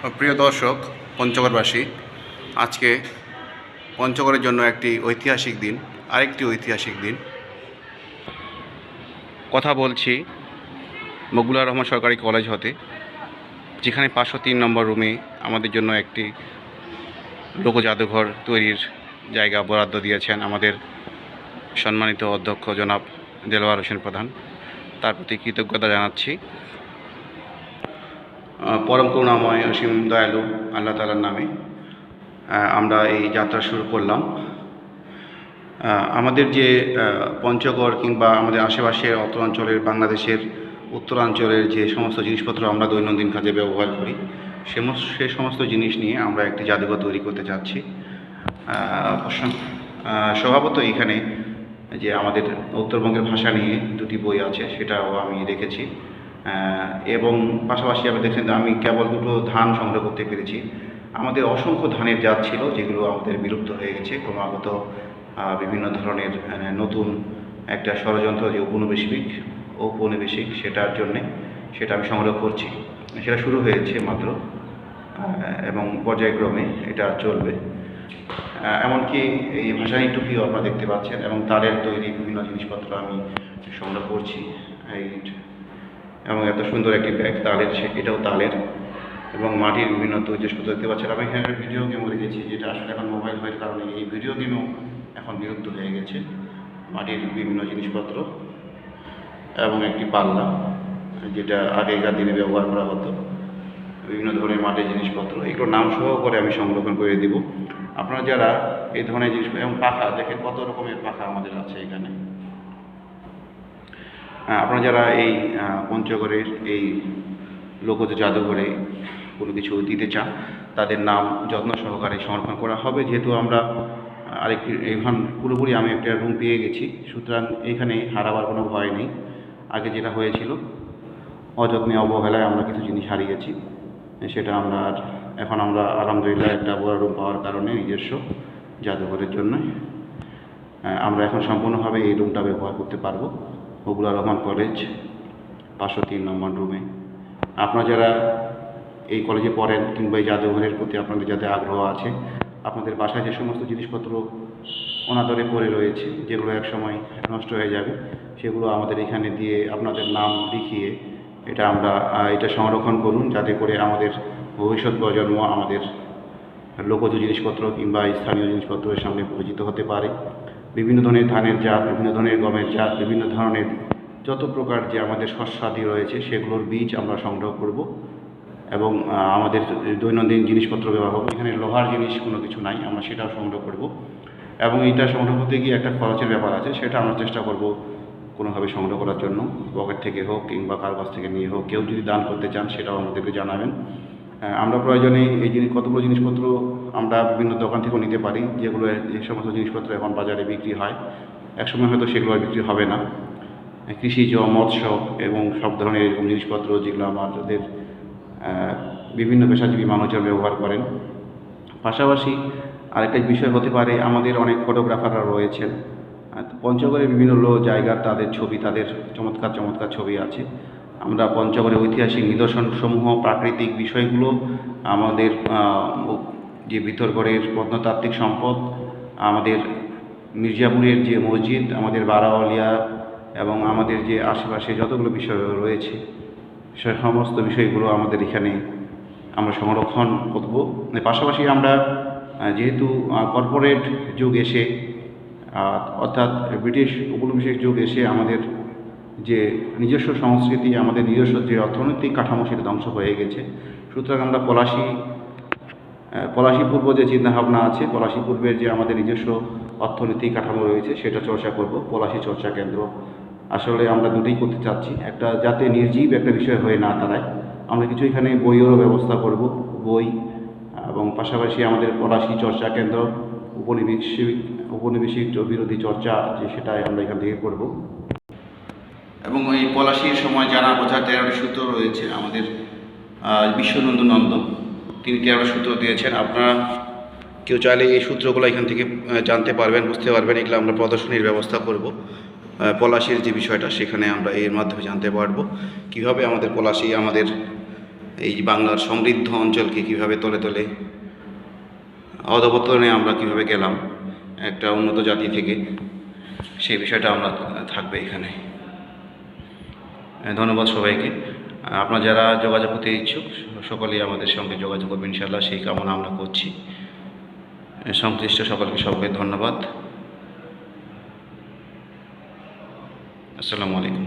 প্রিয় দর্শক, পঞ্চগড়বাসী, আজকে পঞ্চগড়ের জন্য একটি ঐতিহাসিক দিন, আরেকটি ঐতিহাসিক দিন। কথা বলছি মকবুলার রহমান সরকারি কলেজ হতে, যেখানে পাঁচশো তিন নম্বর রুমে আমাদের জন্য একটি লোক জাদুঘর তৈরির জায়গা বরাদ্দ দিয়েছেন আমাদের সম্মানিত অধ্যক্ষ জনাব দেলোয়ার হোসেন প্রধান। তার প্রতি কৃতজ্ঞতা জানাচ্ছি। পরম করুণাময় অসীম দয়ালু আল্লাহ তালার নামে আমরা এই যাত্রা শুরু করলাম। আমাদের যে পঞ্চগড় কিংবা আমাদের আশেপাশের অঞ্চলের বাংলাদেশের উত্তরাঞ্চলের যে সমস্ত জিনিসপত্র আমরা দৈনন্দিন কাজে ব্যবহার করি সে মস- সে সমস্ত জিনিস নিয়ে আমরা একটি জাদুঘর তৈরি করতে চাচ্ছি। স্বভাবত এখানে যে আমাদের উত্তরবঙ্গের ভাষা নিয়ে দুটি বই আছে, সেটাও আমি রেখেছি। এবং পাশাপাশি আপনি দেখছেন আমি কেবল দুটো ধান সংগ্রহ করতে পেরেছি। আমাদের অসংখ্য ধানের জাত ছিল যেগুলো আমাদের বিলুপ্ত হয়ে গেছে। ক্রমাগত বিভিন্ন ধরনের নতুন একটা ষড়যন্ত্র যে উপনিবেশিক ঔপনিবেশিক সেটার জন্যে সেটা আমি সংগ্রহ করছি। সেটা শুরু হয়েছে মাত্র এবং পর্যায়ক্রমে এটা চলবে। এমনকি এই ভাষানি টুপিও আপনারা দেখতে পাচ্ছেন এবং তারের তৈরি বিভিন্ন জিনিসপত্র আমি সংগ্রহ করছি। এই এবং এত সুন্দর একটি ব্যাগ তালের সে- এটাও তালের। এবং মাটির বিভিন্ন তৈরি জিনিসপত্র দেখতে পাচ্ছেন। আমি এখানে ভিডিও গেমও রেখেছি যেটা আসলে এখন মোবাইল হওয়ার কারণে এই ভিডিও গেমও এখন বিলুপ্ত হয়ে গেছে। মাটির বিভিন্ন জিনিসপত্র এবং একটি পাল্লা, যেটা আগেকার দিনে ব্যবহার করা হতো। বিভিন্ন ধরনের মাটির জিনিসপত্র। এগুলো নাম সহ করে আমি সংরক্ষণ করে দিব। আপনারা যারা এই ধরনের জিনিস এবং পাখা, দেখেন কত রকমের পাখা আমাদের আছে এখানে। আপনারা যারা এই পঞ্চগড়ের এই লোকজ জাদুঘরে কোনো কিছু দিতে চান, তাদের নাম যত্ন সহকারে সংরক্ষণ করা হবে। যেহেতু আমরা আরেকটি এখন পুরোপুরি আমি একটা রুম পেয়ে গেছি। সুতরাং এখানে হারাবার কোনো ভয় নেই। আগে যেটা হয়েছিল, অযত্নে অবহেলায় আমরা কিছু জিনিস হারিয়েছি। সেটা আমরা আর, এখন আমরা আলহামদুলিল্লাহ একটা বড় রুম পাওয়ার কারণে নিজস্ব জাদুঘরের জন্য আমরা এখন সম্পূর্ণভাবে এই রুমটা ব্যবহার করতে পারব। বগুড়া রহমান কলেজ, পাঁচশো তিন নম্বর রুমে। আপনারা যারা এই কলেজে পড়েন কিংবা এই জাদুঘরের প্রতি আপনাদের যাতে আগ্রহ আছে, আপনাদের বাসায় যে সমস্ত জিনিসপত্র অনাদরে পড়ে রয়েছে, যেগুলো এক সময় নষ্ট হয়ে যাবে, সেগুলো আমাদের এখানে দিয়ে আপনাদের নাম লিখিয়ে এটা আমরা এটা সংরক্ষণ করুন, যাতে করে আমাদের ভবিষ্যৎ প্রজন্ম আমাদের লোকজ জিনিসপত্র কিংবা স্থানীয় জিনিসপত্রের সামনে পরিচিত হতে পারে। বিভিন্ন ধরনের ধানের জাত, বিভিন্ন ধরনের গমের জাত, বিভিন্ন ধরনের যত প্রকার যে আমাদের শস্যাদি রয়েছে, সেগুলোর বীজ আমরা সংগ্রহ করব এবং আমাদের দৈনন্দিন জিনিসপত্র ব্যবহার করব। এখানে লোহার জিনিস কোনো কিছু নাই, আমরা সেটাও সংগ্রহ করব এবং এটা সংগ্রহ করতে গিয়ে একটা খরচের ব্যাপার আছে, সেটা আমরা চেষ্টা করব কোনোভাবে সংগ্রহ করার জন্য। পকেট থেকে হোক কিংবা কার কাছ থেকে নিয়ে হোক, কেউ যদি দান করতে চান, সেটাও আমাদেরকে জানাবেন। আমরা প্রয়োজনে এই জিনিস, কতগুলো জিনিসপত্র আমরা বিভিন্ন দোকান থেকেও নিতে পারি, যেগুলো এই সমস্ত জিনিসপত্র এখন বাজারে বিক্রি হয়। একসময় হয়তো সেগুলো আর বিক্রি হবে না। কৃষিজ, মৎস্য এবং সব ধরনের এরকম জিনিসপত্র যেগুলো আমাদের বিভিন্ন পেশাজীবী মানুষজন ব্যবহার করেন। পাশাপাশি আরেকটা বিষয় হতে পারে, আমাদের অনেক ফটোগ্রাফাররা রয়েছেন। পঞ্চগড়ের বিভিন্ন লো- জায়গার তাদের ছবি, তাদের চমৎকার চমৎকার ছবি আছে। আমরা পঞ্চগড়ের ঐতিহাসিক নিদর্শনসমূহ, প্রাকৃতিক বিষয়গুলো, আমাদের যে ভিতরগড়ের প্রত্নতাত্ত্বিক সম্পদ, আমাদের মির্জাপুরের যে মসজিদ, আমাদের বারাওয়ালিয়া এবং আমাদের যে আশেপাশে যতগুলো বিষয় রয়েছে, সে সমস্ত বিষয়গুলো আমাদের এখানে আমরা সংরক্ষণ করব। পাশাপাশি আমরা যেহেতু কর্পোরেট যুগ এসে অর্থাৎ ব্রিটিশ উপনিবেশিক যুগ এসে আমাদের যে নিজস্ব সংস্কৃতি, আমাদের নিজস্ব যে অর্থনৈতিক কাঠামো সেটা ধ্বংস হয়ে গেছে। সুতরাং আমরা পলাশি পলাশি পূর্ব যে চিন্তাভাবনা আছে, পলাশি পূর্বের যে আমাদের নিজস্ব অর্থনৈতিক কাঠামো রয়েছে, সেটা চর্চা করব। পলাশি চর্চা কেন্দ্র আসলে আমরা দুটোই করতে চাচ্ছি। একটা যাতে নির্জীব একটা বিষয় হয়ে না দাঁড়ায়। আমরা কিছু এখানে বইয়েরও ব্যবস্থা করব, বই, এবং পাশাপাশি আমাদের পলাশি চর্চা কেন্দ্র উপনিবেশিক উপনিবেশিক বিরোধী চর্চা যে সেটাই আমরা এখান থেকে করব। এবং এই পলাশির সময় জানা বোঝার তেরোটি সূত্র রয়েছে, আমাদের বিশ্বনন্দ নন্দ, তিনি তেরোটি সূত্র দিয়েছেন। আপনারা কেউ চাইলে এই সূত্রগুলো এখান থেকে জানতে পারবেন, বুঝতে পারবেন। এগুলো আমরা প্রদর্শনীর ব্যবস্থা করব। পলাশির যে বিষয়টা, সেখানে আমরা এর মাধ্যমে জানতে পারব কীভাবে আমাদের পলাশি, আমাদের এই বাংলার সমৃদ্ধ অঞ্চলকে কীভাবে তলে তলে, অধপতনে আমরা কীভাবে গেলাম, একটা উন্নত জাতি থেকে, সেই বিষয়টা আমরা থাকবে এখানে। ধন্যবাদ সবাইকে। আপনার যারা যোগাযোগ করতে ইচ্ছুক, সকলেই আমাদের সঙ্গে যোগাযোগ করবেন ইনশাল্লাহ সেই কামনা আমরা করছি। সংশ্লিষ্ট সকলকে সবাইকে ধন্যবাদ। আসসালামু আলাইকুম।